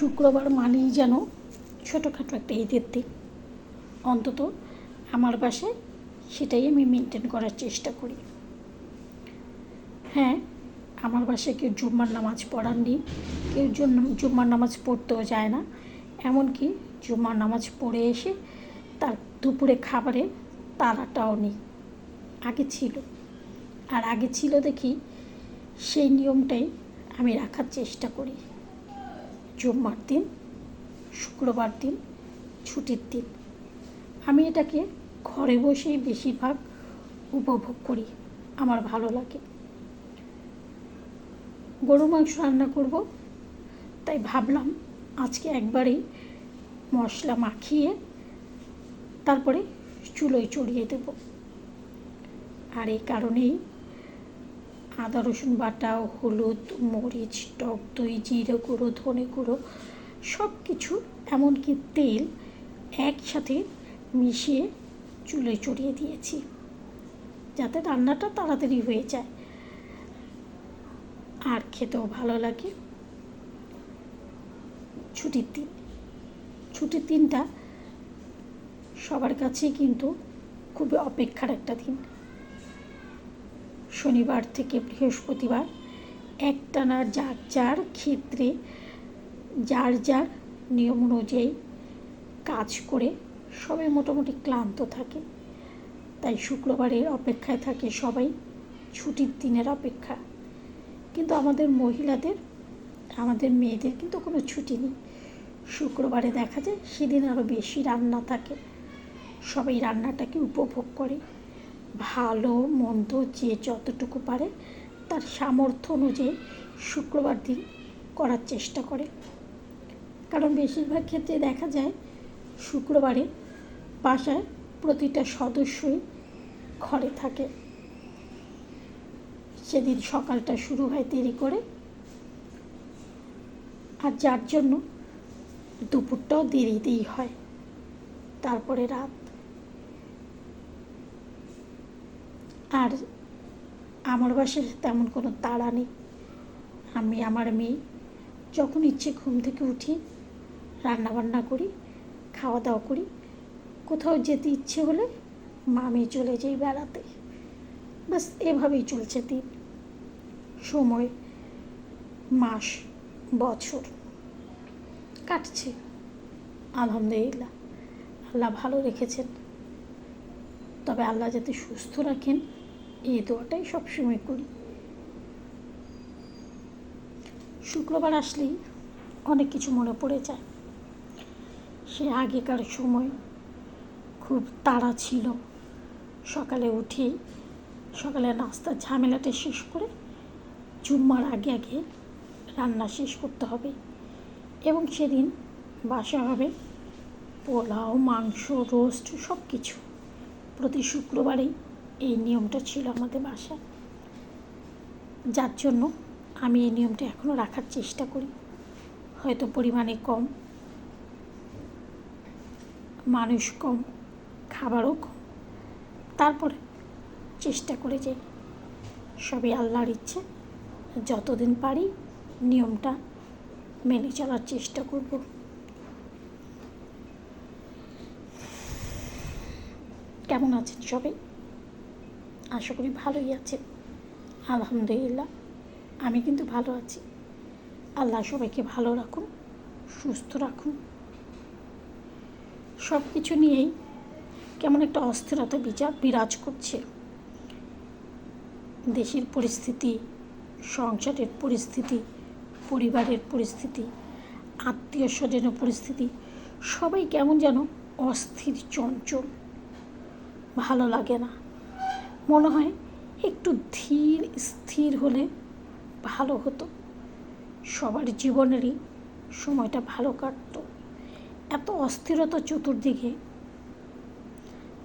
শুক্রবার মানেই যেন ছোটোখাটো একটা ঈদের দিন। অন্তত আমার বাসায় সেটাই আমি মেনটেন করার চেষ্টা করি। হ্যাঁ আমার বাসায় কেউ জুম্মার নামাজ পড়ার নেই কেউ জন্য জুম্মার নামাজ পড়তেও যায় না। এমনকি জুম্মার নামাজ পড়ে এসে তার দুপুরে খাবারে তারাটাও নেই। আগে ছিল। আর আগে ছিল দেখি সেই নিয়মটাই আমি রাখার চেষ্টা করি। জুম্মার দিন, শুক্রবার দিন, ছুটির দিন। আমি এটাকে ঘরে বসেই বেশিরভাগ উপভোগ করি, আমার ভালো লাগে। গরু মাংস রান্না করব, তাই ভাবলাম আজকে একবারেই মশলা মাখিয়ে তারপরে চুলোয় চড়িয়ে দেব। আর এই কারণেই আদা, রসুন বাটা, হলুদ, মরিচ, টক দই, জিরে গুঁড়ো, ধনে গুঁড়ো, সব কিছু, এমনকি তেল একসাথে মিশিয়ে চুলে চড়িয়ে দিয়েছি, যাতে রান্নাটা তাড়াতাড়ি হয়ে যায়। আর খেতেও ভালো লাগে। ছুটির দিন, ছুটির দিনটা সবার কাছেই কিন্তু খুবই অপেক্ষার একটা দিন। শনিবার থেকে বৃহস্পতিবার একটানা যার যার ক্ষেত্রে যার যার নিয়ম অনুযায়ী কাজ করে সবাই মোটামুটি ক্লান্ত থাকে। তাই শুক্রবারের অপেক্ষায় থাকে সবাই, ছুটির দিনের অপেক্ষা। কিন্তু আমাদের মহিলাদের, আমাদের মেয়েদের কিন্তু কোনো ছুটি নেই। শুক্রবারে দেখা যায় সেদিন আরও বেশি রান্না থাকে। সবাই রান্নাটাকে উপভোগ করে। ভালো, মন্দ যে যতটুকু পারে তার সামর্থ্য অনুযায়ী শুক্রবার দিন করার চেষ্টা করে। কারণ বেশিরভাগ ক্ষেত্রে দেখা যায় শুক্রবারে বাসায় প্রতিটা সদস্যই ঘরে থাকে। সেদিন সকালটা শুরু হয় দেরি করে। আর যার জন্য দুপুরটাও দেরিতেই হয়। তারপরে রাত আর আমার বাসায় তেমন কোনো তাড়া নেই। আমি, আমার মেয়ে যখন ইচ্ছে ঘুম থেকে উঠি রান্না বান্না করি খাওয়া দাওয়া করি, কোথাও যেতে ইচ্ছে হলে মা মামি চলে যাই বেড়াতে। বাস এভাবেই চলছে দিন। সময়, মাস, বছর কাটছে। আলহামদুলিল্লাহ, আল্লাহ ভালো রেখেছেন। তবে আল্লাহ যাতে সুস্থ রাখেন এই দোয়াটাই সবসময় করি। শুক্রবার আসলেই অনেক কিছু মনে পড়ে যায়। সে আগেকার সময় খুব তাড়া ছিল। সকালে উঠেই, সকালে নাস্তার ঝামেলাটা শেষ করে জুম্মার আগে আগে রান্না শেষ করতে হবে এবং সেদিন বাসা হবে পোলাও, মাংস, রোস্ট সব কিছু প্রতি শুক্রবারেই এই নিয়মটা ছিল আমাদের বাসায়। যার জন্য আমি এই নিয়মটা এখনও রাখার চেষ্টা করি। হয়তো পরিমাণে কম, মানুষ কম, খাবারও কম। তারপরে চেষ্টা করে যে সবই আল্লাহর ইচ্ছে, যতদিন পারি নিয়মটা মেনে চলার চেষ্টা করব। কেমন আছেন সবাই? আশা করি ভালোই আছেন আলহামদুলিল্লাহ, আমি কিন্তু ভালো আছি। আল্লাহ সবাইকে ভালো রাখুন, সুস্থ রাখুন। সব কিছু নিয়েই কেমন একটা অস্থিরতা বিচার, বিরাজ করছে। দেশের পরিস্থিতি, সংসারের পরিস্থিতি, পরিবারের পরিস্থিতি, আত্মীয় স্বজনের পরিস্থিতি, সবাই কেমন যেন অস্থির, চঞ্চল। ভালো লাগে না। মনে হয় একটু ধীর, স্থির হলে ভালো হতো। সবার জীবনেরই সময়টা ভালো কাটতো। এত অস্থিরতা চতুর্দিকে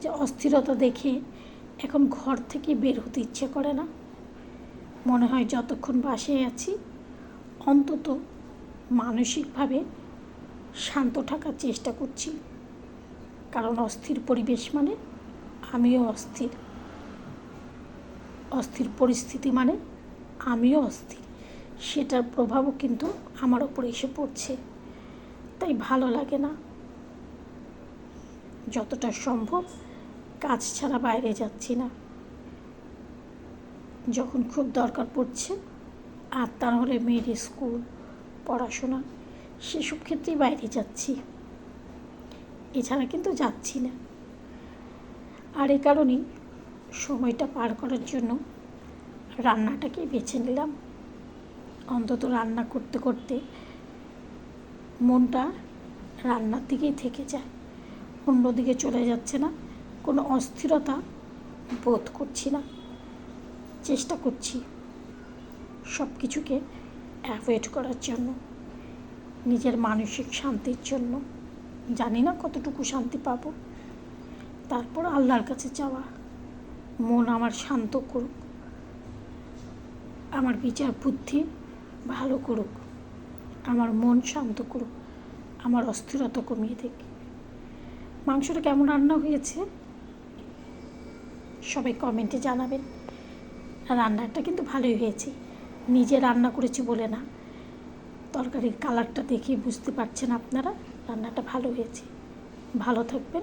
যে অস্থিরতা দেখে এখন ঘর থেকে বের হতে ইচ্ছে করে না। মনে হয় যতক্ষণ বাসায় আছি, অন্তত মানসিকভাবে শান্ত থাকার চেষ্টা করছি। কারণ অস্থির পরিবেশ মানে আমিও অস্থির। অস্থির পরিস্থিতি মানে আমিও অস্থির। সেটার প্রভাবও কিন্তু আমার ওপরে এসে পড়ছে। তাই ভালো লাগে না। যতটা সম্ভব কাজ ছাড়া বাইরে যাচ্ছি না। যখন খুব দরকার পড়ছে, আর তা হলে মেয়ের স্কুল, পড়াশোনা, সেসব ক্ষেত্রেই বাইরে যাচ্ছি। এছাড়া কিন্তু যাচ্ছি না। আর এ কারণেই সময়টা পার করার জন্য রান্নাটাকেই বেছে নিলাম। অন্তত রান্না করতে করতে মনটা রান্নার দিকেই থেকে যায়। অন্যদিকে চলে যাচ্ছে না। কোনো অস্থিরতা বোধ করছি না। চেষ্টা করছি সব কিছুকে অ্যাভয়েড করার জন্য, নিজের মানসিক শান্তির জন্য। জানি না কতটুকু শান্তি পাবো। তারপর আল্লাহর কাছে যাওয়া মন আমার শান্ত করুক। আমার বিচার বুদ্ধি ভালো করুক। আমার মন শান্ত করুক। আমার অস্থিরতা কমিয়ে দিক। মাংসটা কেমন রান্না হয়েছে? সবাই কমেন্টে জানাবেন। রান্নাটা কিন্তু ভালোই হয়েছে। নিজে রান্না করেছি বলে না। তরকারির কালারটা দেখেই বুঝতে পারছেন আপনারা। রান্নাটা ভালো হয়েছে। ভালো থাকবেন,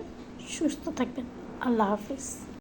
সুস্থ থাকবেন। আল্লাহ হাফিজ।